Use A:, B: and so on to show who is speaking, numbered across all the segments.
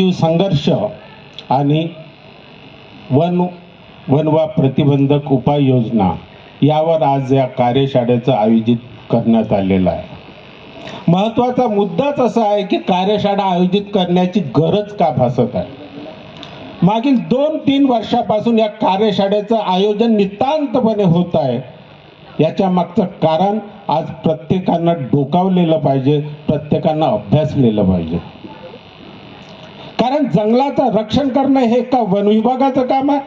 A: संघर्ष आणि वन वनवा प्रतिबंधक उपाययोजना यावर आज या कार्यशाळेचं आयोजित करण्यात आलेलं आहे. महत्त्वाचा मुद्दाच असा आहे की कार्यशाळा आयोजित करण्याची गरज का भासत आहे? मागील दोन तीन वर्षापासून या कार्यशाळेचं आयोजन नितांतपणे होत आहे. याच्या मागचं कारण आज प्रत्येकानं डोकावलेलं पाहिजे प्रत्येकानं अभ्यासलेलं पाहिजे. कारण जंगलाचं रक्षण करणं हे का वन विभागाचं काम आहे.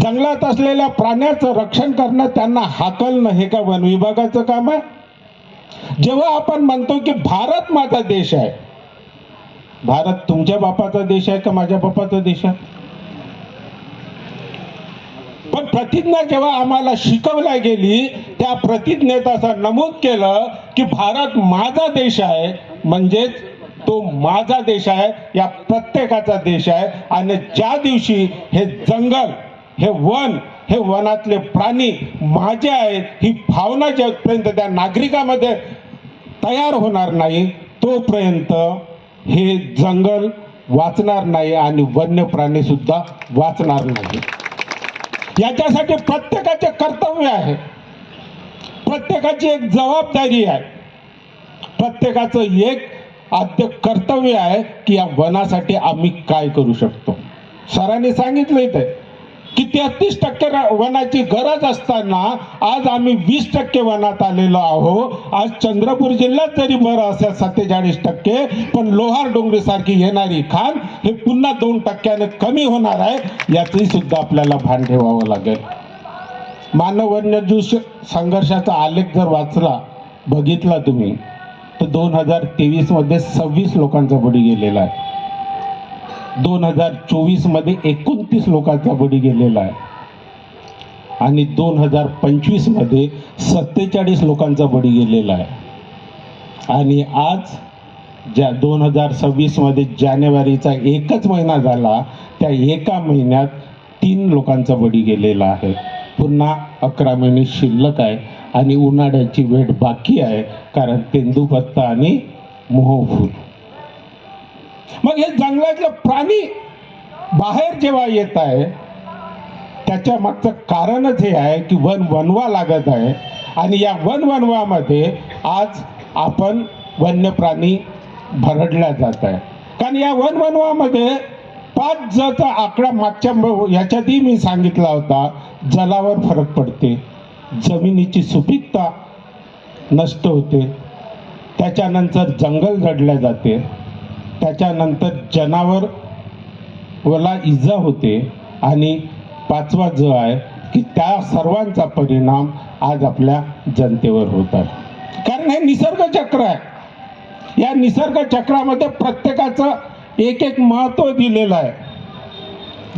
A: जंगलात असलेल्या प्राण्याचं रक्षण करणं त्यांना हाकलणं हे का वन विभागाचं काम आहे. जेव्हा आपण म्हणतो की भारत माझा देश आहे भारत तुमच्या बापाचा देश आहे का माझ्या बापाचा देश आहे? पण प्रतिज्ञा जेव्हा आम्हाला शिकवल्या गेली त्या प्रतिज्ञेत असं नमूद केलं की भारत माझा देश आहे म्हणजेच तो माझा देश आहे या प्रत्येकाचा देश आहे. आणि ज्या दिवशी हे जंगल हे वन हे वनातले प्राणी माझे आहेत ही भावना ज्यापर्यंत त्या नागरिकामध्ये तयार होणार नाही तोपर्यंत हे जंगल वाचणार नाही आणि वन्य प्राणी सुद्धा वाचणार नाही. याच्यासाठी प्रत्येकाचे कर्तव्य आहे. प्रत्येकाची एक जबाबदारी आहे. प्रत्येकाचं एक आद्य कर्तव्य आहे की या वनासाठी आम्ही काय करू शकतो. सरांनी सांगितलं इथे की तेहतीस टक्के वनाची गरज असताना आज आम्ही वीस टक्के वनात आलेलो आहो आज चंद्रपूर जिल्ह्यात जरी बरं असेल सत्तेचाळीस टक्के पण लोहार डोंगरी सारखी येणारी खान हे पुन्हा दोन टक्क्याने कमी होणार आहे याचंही सुद्धा आपल्याला भान ठेवावं लागेल. मानव वन्यजीव संघर्षाचा आलेख जर वाचला बघितला तुम्ही तर दोन हजार तेवीसमध्ये सव्वीस लोकांचा बळी गेलेला आहे. दोन हजार चोवीसमध्ये एकोणतीस लोकांचा बळी गेलेला आहे. आणि दोन हजार पंचवीसमध्ये सत्तेचाळीस लोकांचा बळी गेलेला आहे. आणि आज ज्या दोन हजार सव्वीसमध्ये जानेवारीचा एकच महिना झाला त्या एका महिन्यात तीन लोकांचा बळी गेलेला आहे. पुन्हा अकरा महिने शिल्लक आहे. आणि उन्हाळ्याची वेळ बाकी आहे कारण तेंदुपत्ता आणि मोहफूल मग हे जंगलातलं प्राणी बाहेर जेव्हा येत आहे त्याच्या मागचं कारणच हे आहे की वन वनवा लागत आहे. आणि या वन वनवामध्ये आज आपण वन्य प्राणी भरडल्या जात आहे. कारण या वन वनवामध्ये पाच जचा आकडा मागच्या याच्यातही मी सांगितला होता जलावर फरक पडते. जमिनीची सुपीकता नष्ट होते. त्याच्यानंतर जंगल रडले जाते. त्याच्यानंतर जनावर वला इजा होते आणि पाचवा जो आहे की त्या सर्वांचा परिणाम आज आपल्या जनतेवर होत आहे कारण हे निसर्ग चक्र आहे. या निसर्ग चक्रामध्ये प्रत्येकाचं एक एक महत्त्व दिलेलं आहे.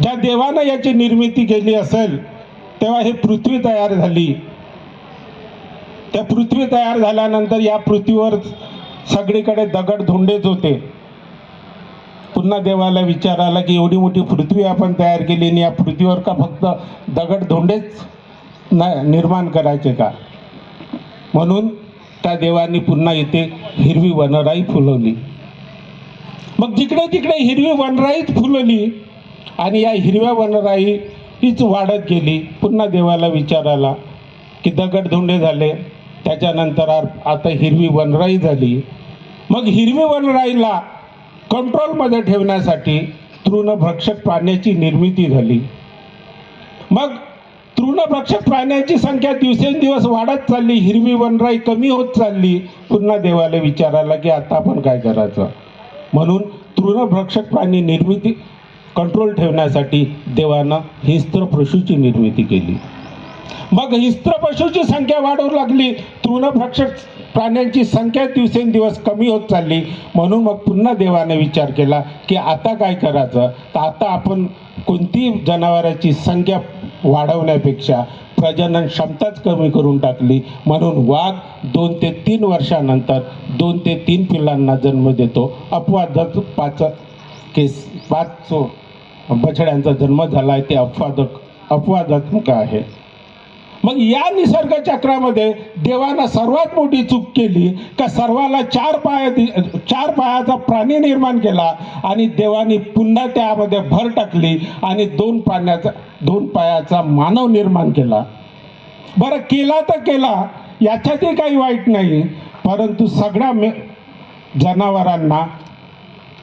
A: ज्या देवानं याची निर्मिती केली असेल तेव्हा ही पृथ्वी तयार झाली. त्या पृथ्वी तयार झाल्यानंतर या पृथ्वीवर सगळीकडे दगड धोंडेच होते. पुन्हा देवाला विचार आला की एवढी मोठी पृथ्वी आपण तयार केली आणि या पृथ्वीवर का फक्त दगड धोंडेच निर्माण करायचे का? म्हणून त्या देवांनी पुन्हा इथे हिरवी वनराई फुलवली. मग जिकडे तिकडे हिरवी वनराईच फुलवली आणि या हिरव्या वनराई हीच वाढत गेली. पुन्हा देवाला विचार आला की दगडधुंडे झाले त्याच्यानंतर आता हिरवी वनराई झाली. मग हिरवी वनराईला कंट्रोलमध्ये ठेवण्यासाठी तृणभक्षक प्राण्याची निर्मिती झाली. मग तृणभक्षक प्राण्यांची संख्या दिवसेंदिवस वाढत चालली हिरवी वनराई कमी होत चालली. पुन्हा देवाला विचारायला की आता आपण काय करायचं? म्हणून तृणभक्षक प्राणी निर्मिती कंट्रोल ठेवण्यासाठी देवानं हिस्त्र पशूची निर्मिती केली. मग हिस्त्र पशूची संख्या वाढू लागली. तृणभक्षक प्राण्यांची संख्या दिवसेंदिवस कमी होत चालली. म्हणून मग पुन्हा देवाने विचार केला की आता काय करायचं? तर आता आपण कोणती जनावरांची संख्या वाढवण्यापेक्षा प्रजनन क्षमताच कमी करून टाकली. म्हणून वाघ दोन ते तीन वर्षानंतर दोन ते तीन पिल्लांना जन्म देतो. अपवादात पाच केस पाच बछड्यांचा जन्म झाला आहे ते अपवादक अपवादात्मक आहे. मग या निसर्ग चक्रामध्ये देवानं सर्वात मोठी चूक केली का सर्वाला चार पाया दि- चार पायाचा प्राणी निर्माण केला आणि देवानी पुन्हा त्यामध्ये भर टाकली आणि दोन पाण्याचा दोन पायाचा मानव निर्माण केला? बरं केला तर केला याच्यातही काही वाईट नाही परंतु सगळ्या मे जनावरांना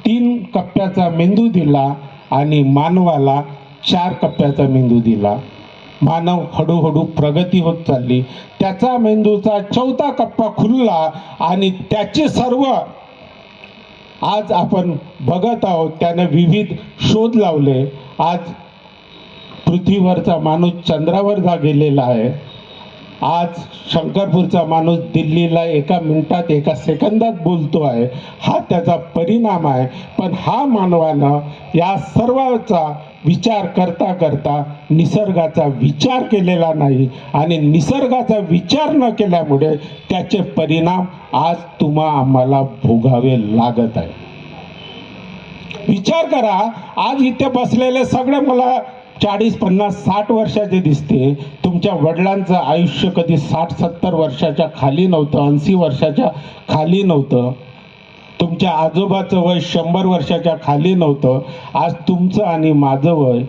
A: तीन कप्प्याचा मेंदू दिला आणि मानवाला चार कप्प्याचा मेंदू दिला. मानव हळूहळू प्रगती होत चालली. त्याचा मेंदूचा चौथा कप्पा खुलला आणि त्याचे सर्व आज आपण बघत आहोत. त्यानं विविध शोध लावले. आज पृथ्वीवरचा माणूस चंद्रावर जा गेलेला आहे. आज शंकरपूरचा माणूस दिल्लीला एका मिनिटात एका सेकंदात बोलतो आहे. हा त्याचा परिणाम आहे. पण हा मानवानं या सर्वाचा विचार करता करता निसर्गाचा विचार केलेला नाही आणि निसर्गाचा विचार न केल्यामुळे त्याचे परिणाम आज तुम्हा आम्हाला भोगावे लागत आहे. विचार करा. आज इथे बसलेले सगळे मला चाळीस पन्नास साठ वर्षाचे दिसते. तुमच्या वडिलांचं आयुष्य कधी साठ सत्तर वर्षाच्या खाली नव्हतं ऐंशी वर्षाच्या खाली नव्हतं. तुमच्या आजोबाचं वय शंभर वर्षाच्या खाली नव्हतं. आज तुमचं आणि माझं वय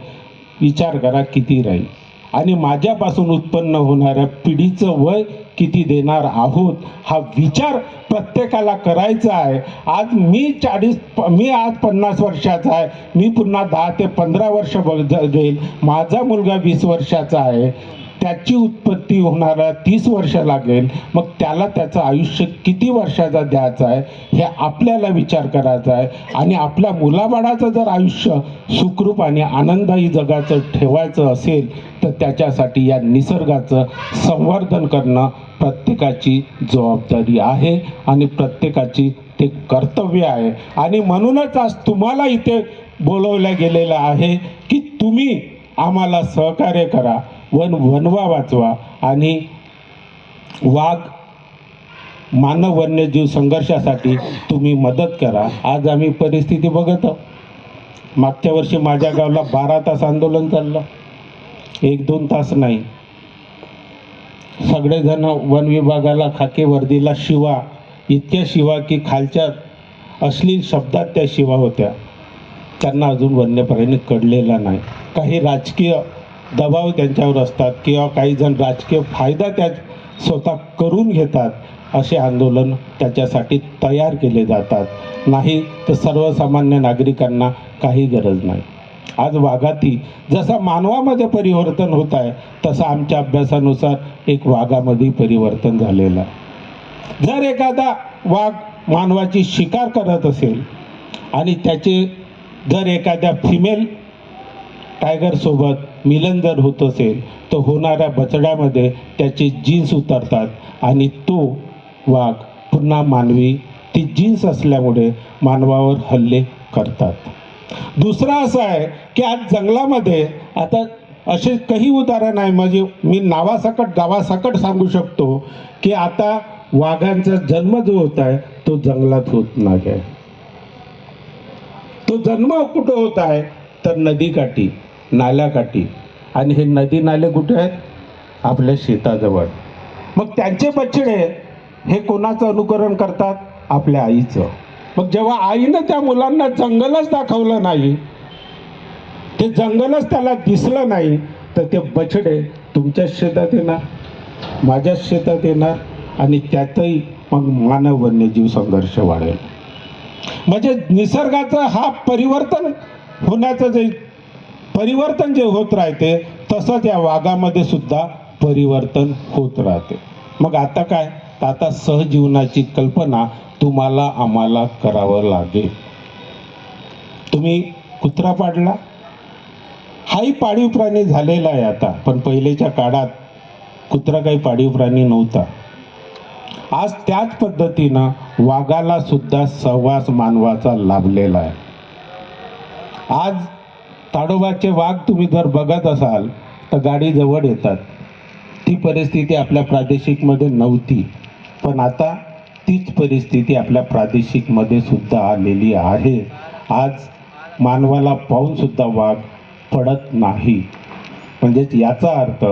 A: विचार करा किती राहील? आणि माझ्यापासून उत्पन्न होणाऱ्या पिढीचं वय किती देणार आहोत हा विचार प्रत्येकाला करायचा आहे. आज मी चाळीस मी आज पन्नास वर्षाचा आहे. मी पुन्हा दहा ते पंधरा वर्ष बघ जाईल. माझा मुलगा वीस वर्षाचा आहे. त्याची उत्पत्ती होणारा तीस वर्ष लागेल मग त्याला त्याचं आयुष्य किती वर्षाचा द्यायचं आहे हे आपल्याला विचार करायचा आहे. आणि आपल्या मुलाबाळाचं जर आयुष्य सुखरूप आणि आनंददायी जगाचं ठेवायचं असेल तर त्याच्यासाठी या निसर्गाचं संवर्धन करणं प्रत्येकाची जबाबदारी आहे आणि प्रत्येकाची ते कर्तव्य आहे. आणि म्हणूनच आज तुम्हाला इथे बोलवलं गेलेलं आहे की तुम्ही आम्हाला सहकार्य करा. वन वनवा वाचवा आणि वाघ मानव वन्यजीव संघर्षासाठी तुम्ही मदत करा. आज आम्ही परिस्थिती बघत. आहोत मागच्या वर्षी माझ्या गावाला बारा तास आंदोलन चाललं. एक दोन तास नाही. सगळेजण वन विभागाला खाके वर्दीला शिवा. इतक्या शिवा की खालच्या अश्लील शब्दात त्या शिवा होत्या. त्यांना अजून वन्यप्राणी कळलेला नाही. काही राजकीय दबाव त्यांच्यावर असतात किंवा काही जण राजकीय फायदा त्या स्वतः करून घेतात असे आंदोलन त्याच्यासाठी तयार केले जातात. नाही तर सर्वसामान्य नागरिकांना काही गरज नाही. आज वाघाती जसा मानवामध्ये परिवर्तन होत आहे तसं आमच्या अभ्यासानुसार एक वाघामध्ये परिवर्तन झालेलं आहे. जर एखादा वाघ मानवाची शिकार करत असेल आणि त्याचे जर एखाद्या फिमेल टायगरसोबत मिलन जर होत असेल तर होणाऱ्या बछड्यामध्ये त्याचे जीन्स उतरतात. आणि तो वाघ पुन्हा मानवी ती जीन्स असल्यामुळे मानवावर हल्ले करतात. दुसरं असं आहे की आज जंगलामध्ये आता असे काही उदाहरण आहे म्हणजे मी नावासकट गावासकट सांगू शकतो की आता वाघांचा जन्म जो होत आहे तो जंगलात होत नाही. आहे तो जन्म कुठं होत आहे? तर नदीकाठी. नाल्याकाठी. आणि हे नदी नाले कुठे आहेत? आपल्या शेताजवळ. मग त्यांचे बछडे हे कोणाचं अनुकरण करतात? आपल्या आईचं. मग जेव्हा आईनं त्या मुलांना जंगलच दाखवलं नाही ते जंगलच त्याला दिसलं नाही तर ते बछडे तुमच्याच शेतात येणार माझ्याच शेतात येणार आणि त्यातही मग मानव वन्यजीव संघर्ष वाढेल. म्हणजे निसर्गाचं हा परिवर्तन होण्याचं जे परिवर्तन जे होत राहते तसंच या वाघामध्ये सुद्धा परिवर्तन होत राहते. मग आता काय? आता सहजीवनाची कल्पना तुम्हाला आम्हाला करावं लागेल. तुम्ही कुत्रा पाडला? हाही पाळीव प्राणी झालेला आहे आता पण पहिलेच्या काळात कुत्रा काही पाळीव प्राणी नव्हता. आज त्याच पद्धतीनं वाघाला सुद्धा सहवास मानवाचा लाभलेला आहे. आज ताडोबाचे वाघ तुम्ही जर बघत असाल तर गाडी जवळ येतात. ती परिस्थिती आपल्या प्रादेशिकमध्ये नव्हती. पण आता तीच परिस्थिती आपल्या प्रादेशिकमध्ये सुद्धा आलेली आहे. आज मानवाला पाहूनसुद्धा वाघ पडत नाही. म्हणजेच याचा अर्थ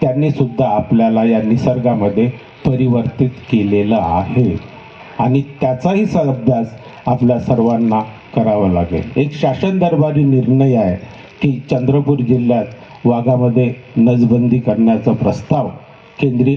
A: त्यांनी सुद्धा आपल्याला या निसर्गामध्ये परिवर्तित केलेलं आहे. आणि त्याचाही अभ्यास आपल्या सर्वांना करावा लागेल. एक शासन दरबारी निर्णय आहे की चंद्रपूर जिल्ह्यात वाघामध्ये नसबंदी करण्याचा प्रस्ताव केंद्रीय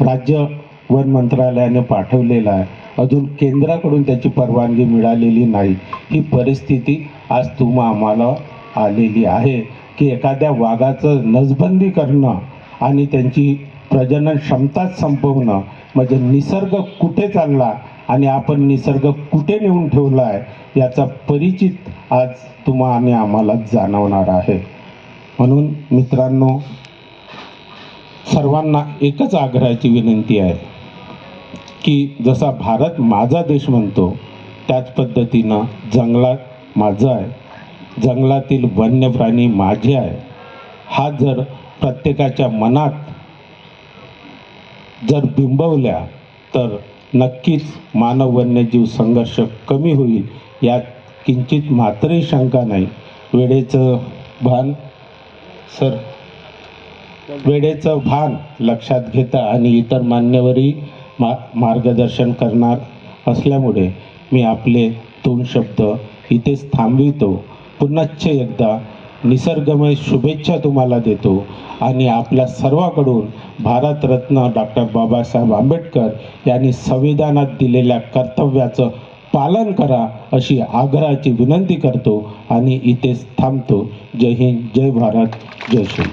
A: राज्य वन मंत्रालयाने पाठवलेला आहे. अजून केंद्राकडून त्याची परवानगी मिळालेली नाही. ही परिस्थिती आज तुम्हा आम्हाला आलेली आहे की एखाद्या वाघाचं नसबंदी करणं आणि त्यांची प्रजनन क्षमताच संपवणं म्हणजे निसर्ग कुठे चालला आणि आपण निसर्ग कुठे नेऊन ठेवला आहे याचा परिचित आज तुम्हा आणि आम्हाला जाणवणार आहे. म्हणून मित्रांनो सर्वांना एकच आग्रहाची विनंती आहे की जसा भारत माझा देश म्हणतो त्याच पद्धतीनं जंगलात माझं आहे जंगलातील वन्य प्राणी माझे आहे हा जर प्रत्येकाच्या मनात जर बिंबवल्या तर नक्कीच मानव वन्यजीव संघर्ष कमी होईल यात किंचित मात्रही शंका नाही. वेळेचं भान सर. वेळेचं भान लक्षात घेता आणि इतर मान्यवरही मा मार्गदर्शन करणार असल्यामुळे मी आपले दोन शब्द इथेच थांबवितो. पुन्हा एकदा निसर्गमय शुभेच्छा तुम्हाला देतो. आणि आपल्या सर्वाकडून भारतरत्न डॉक्टर बाबासाहेब आंबेडकर यांनी संविधानात दिलेल्या कर्तव्याचं पालन करा अशी आग्रहाची विनंती करतो. आणि इथेच थांबतो. जय हिंद जय भारत जय श्री